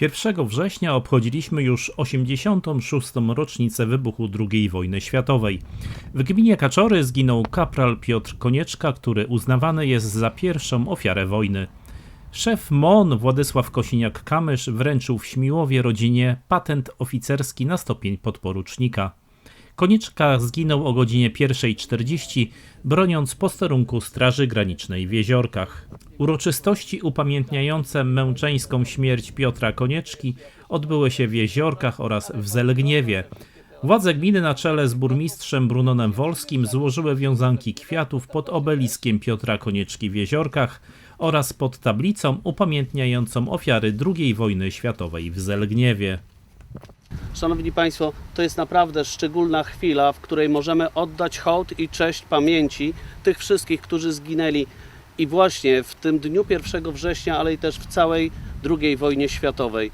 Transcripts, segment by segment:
1 września obchodziliśmy już 86. rocznicę wybuchu II wojny światowej. W gminie Kaczory zginął kapral Piotr Konieczka, który uznawany jest za pierwszą ofiarę wojny. Szef MON Władysław Kosiniak-Kamysz wręczył w Śmiłowie rodzinie patent oficerski na stopień podporucznika. Konieczka zginął o godzinie 1.40, broniąc posterunku Straży Granicznej w Jeziorkach. Uroczystości upamiętniające męczeńską śmierć Piotra Konieczki odbyły się w Jeziorkach oraz w Zelgniewie. Władze gminy na czele z burmistrzem Brunonem Wolskim złożyły wiązanki kwiatów pod obeliskiem Piotra Konieczki w Jeziorkach oraz pod tablicą upamiętniającą ofiary II wojny światowej w Zelgniewie. Szanowni Państwo, to jest naprawdę szczególna chwila, w której możemy oddać hołd i cześć pamięci tych wszystkich, którzy zginęli i właśnie w tym dniu 1 września, ale i też w całej II wojnie światowej.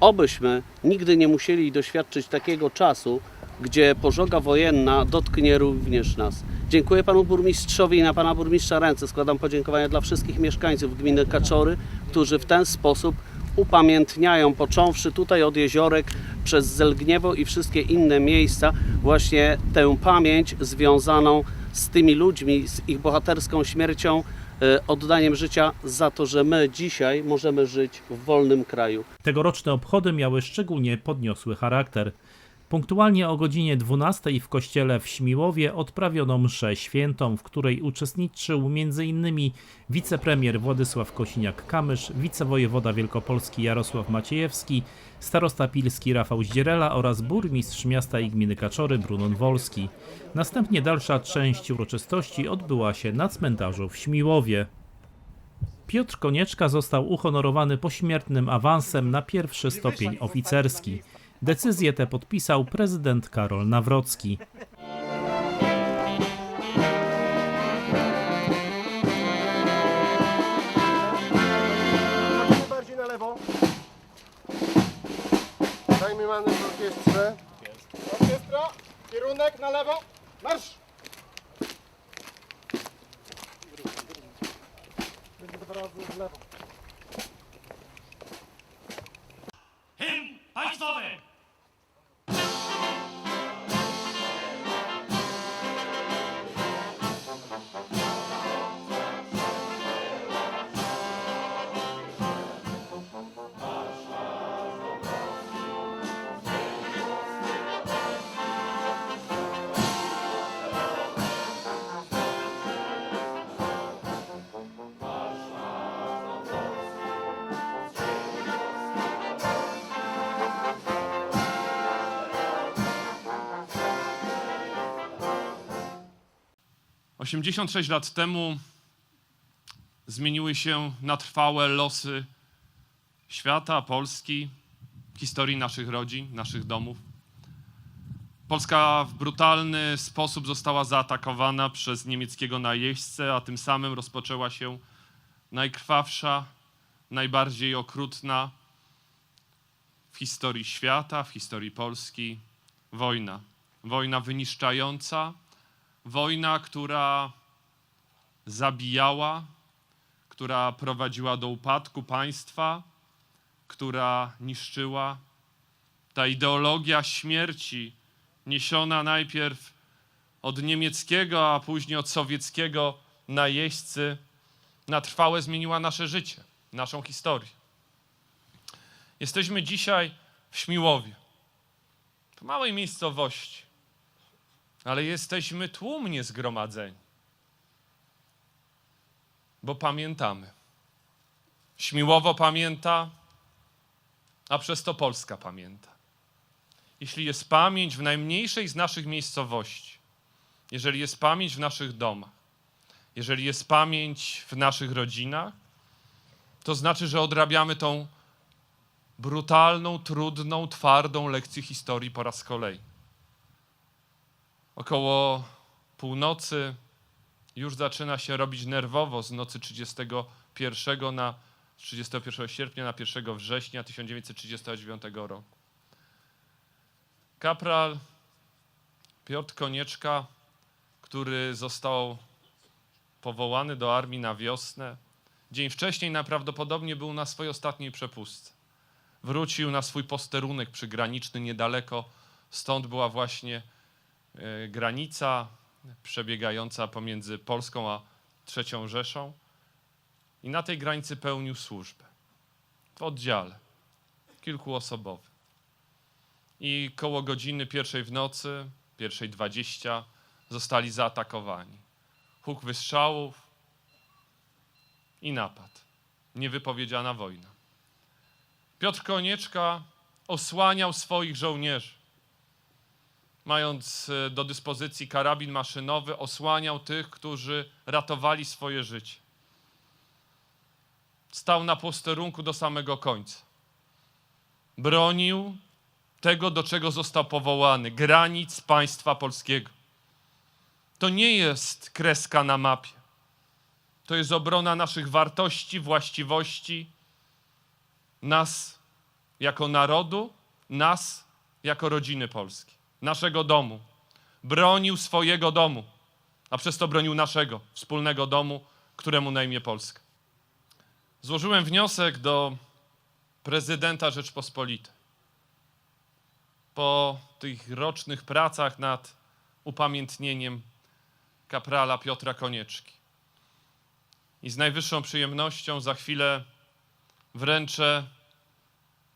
Obyśmy nigdy nie musieli doświadczyć takiego czasu, gdzie pożoga wojenna dotknie również nas. Dziękuję panu burmistrzowi i na pana burmistrza ręce składam podziękowania dla wszystkich mieszkańców gminy Kaczory, którzy w ten sposób upamiętniają, począwszy tutaj od jeziorek, przez Zelgniewo i wszystkie inne miejsca, właśnie tę pamięć związaną z tymi ludźmi, z ich bohaterską śmiercią, e, oddaniem życia za to, że my dzisiaj możemy żyć w wolnym kraju. Tegoroczne obchody miały szczególnie podniosły charakter. Punktualnie o godzinie 12 w kościele w Śmiłowie odprawiono mszę świętą, w której uczestniczył m.in. wicepremier Władysław Kosiniak-Kamysz, wicewojewoda wielkopolski Jarosław Maciejewski, starosta pilski Rafał Zdzierela oraz burmistrz miasta i gminy Kaczory Brunon Wolski. Następnie dalsza część uroczystości odbyła się na cmentarzu w Śmiłowie. Piotr Konieczka został uhonorowany pośmiertnym awansem na pierwszy stopień oficerski. Decyzję tę podpisał prezydent Karol Nawrocki. Bardziej na lewo. Dajmy manę w orkiestrze. Orkiestra, kierunek na lewo, marsz! Dwa razy w lewo. Hymn państwowy! Osiemdziesiąt sześć lat temu zmieniły się na trwałe losy świata, Polski, historii naszych rodzin, naszych domów. Polska w brutalny sposób została zaatakowana przez niemieckiego najeźdźcę, a tym samym rozpoczęła się najkrwawsza, najbardziej okrutna w historii świata, w historii Polski wojna. Wojna wyniszczająca, wojna, która zabijała, która prowadziła do upadku państwa, która niszczyła. Ta ideologia śmierci, niesiona najpierw od niemieckiego, a później od sowieckiego najeźdźcy, na trwałe zmieniła nasze życie, naszą historię. Jesteśmy dzisiaj w Śmiłowie, w małej miejscowości, ale jesteśmy tłumnie zgromadzeni, bo pamiętamy. Śmiłowo pamięta, a przez to Polska pamięta. Jeśli jest pamięć w najmniejszej z naszych miejscowości, jeżeli jest pamięć w naszych domach, jeżeli jest pamięć w naszych rodzinach, to znaczy, że odrabiamy tą brutalną, trudną, twardą lekcję historii po raz kolejny. Około północy już zaczyna się robić nerwowo z nocy 31 na 31 sierpnia na 1 września 1939 roku. Kapral Piotr Konieczka, który został powołany do armii na wiosnę, dzień wcześniej najprawdopodobniej był na swojej ostatniej przepustce. wrócił na swój posterunek przygraniczny niedaleko. Stąd była właśnie granica przebiegająca pomiędzy Polską a III Rzeszą. I na tej granicy pełnił służbę w oddziale kilkuosobowym. I koło godziny pierwszej w nocy, pierwszej dwadzieścia, zostali zaatakowani. Huk wystrzałów i napad. Niewypowiedziana wojna. Piotr Konieczka osłaniał swoich żołnierzy. Mając e, do dyspozycji karabin maszynowy, osłaniał tych, którzy ratowali swoje życie. Stał na posterunku do samego końca. Bronił tego, do czego został powołany granic państwa polskiego. To nie jest kreska na mapie. To jest obrona naszych wartości, właściwości, nas jako narodu, nas jako rodziny polskiej, naszego domu. Bronił swojego domu, a przez to bronił naszego wspólnego domu, któremu na imię Polska. Złożyłem wniosek do prezydenta Rzeczpospolitej po tych rocznych pracach nad upamiętnieniem kaprala Piotra Konieczki. I z najwyższą przyjemnością za chwilę wręczę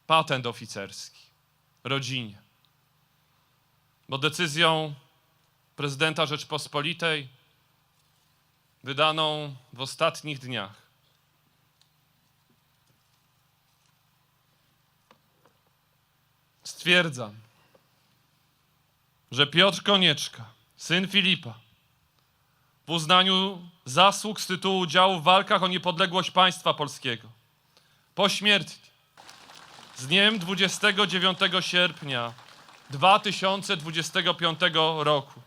patent oficerski rodzinie. Bo decyzją prezydenta Rzeczpospolitej, wydaną w ostatnich dniach, stwierdzam, że Piotr Konieczka, syn Filipa, w uznaniu zasług z tytułu udziału w walkach o niepodległość państwa polskiego, pośmiertnie, z dniem 29 sierpnia 2025 roku,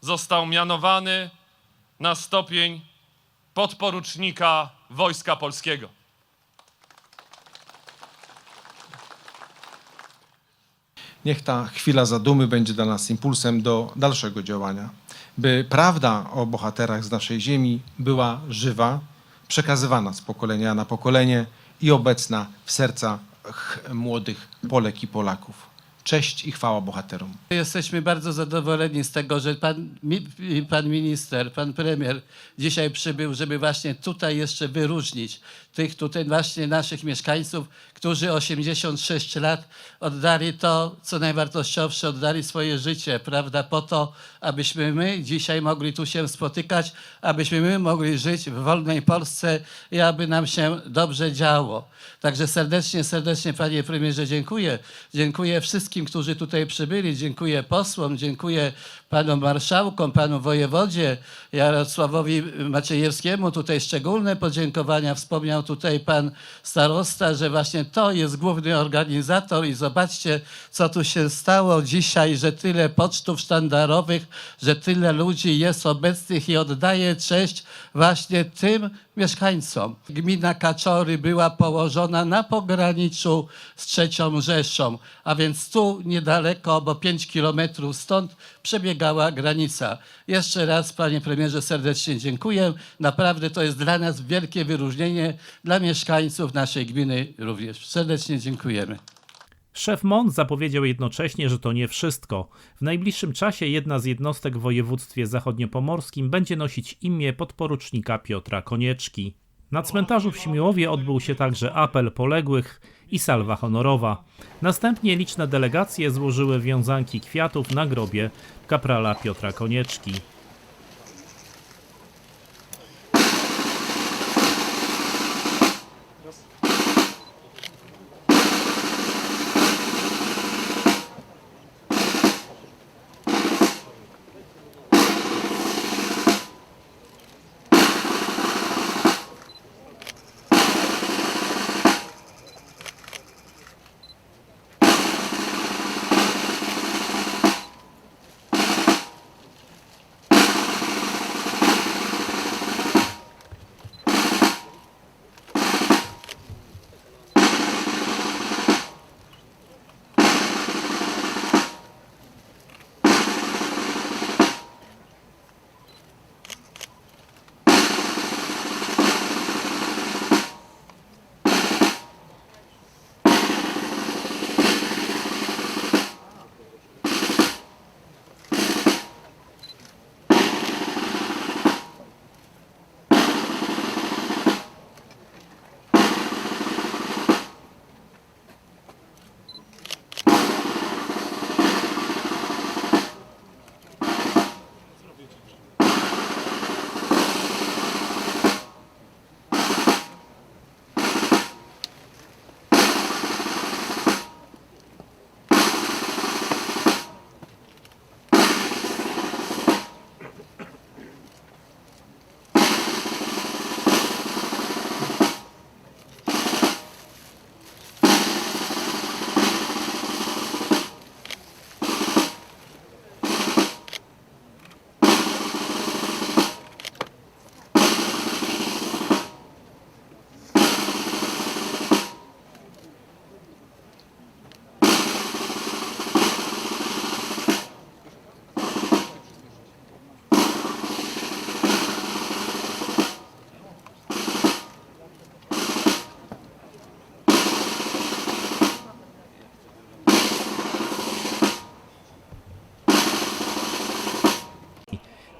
został mianowany na stopień podporucznika Wojska Polskiego. Niech ta chwila zadumy będzie dla nas impulsem do dalszego działania, by prawda o bohaterach z naszej ziemi była żywa, przekazywana z pokolenia na pokolenie i obecna w sercach młodych Polek i Polaków. Cześć i chwała bohaterom. Jesteśmy bardzo zadowoleni z tego, że pan, pan minister, pan premier dzisiaj przybył, żeby właśnie tutaj jeszcze wyróżnić tych tutaj właśnie naszych mieszkańców, którzy 86 lat oddali to, co najwartościowsze, oddali swoje życie, prawda, po to, abyśmy my dzisiaj mogli tu się spotykać, abyśmy my mogli żyć w wolnej Polsce i aby nam się dobrze działo. Także serdecznie, serdecznie panie premierze dziękuję. Dziękuję wszystkim, którzy tutaj przybyli. Dziękuję posłom, dziękuję panom marszałkom, panu wojewodzie Jarosławowi Maciejewskiemu. Tutaj szczególne podziękowania. Wspomniał tutaj pan starosta, że właśnie to jest główny organizator i zobaczcie, co tu się stało dzisiaj, że tyle pocztów sztandarowych, że tyle ludzi jest obecnych i oddaje cześć właśnie tym mieszkańcom. Gmina Kaczory była położona na pograniczu z trzecią Rzeszą, a więc tu niedaleko, bo 5 kilometrów stąd przebiegała granica. Jeszcze raz, panie premierze, serdecznie dziękuję. Naprawdę to jest dla nas wielkie wyróżnienie, dla mieszkańców naszej gminy również. Serdecznie dziękujemy. Szef MON zapowiedział jednocześnie, że to nie wszystko. W najbliższym czasie jedna z jednostek w województwie zachodniopomorskim będzie nosić imię podporucznika Piotra Konieczki. Na cmentarzu w Śmiłowie odbył się także apel poległych i salwa honorowa. Następnie liczne delegacje złożyły wiązanki kwiatów na grobie kaprala Piotra Konieczki.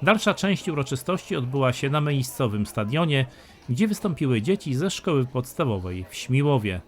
Dalsza część uroczystości odbyła się na miejscowym stadionie, gdzie wystąpiły dzieci ze szkoły podstawowej w Śmiłowie.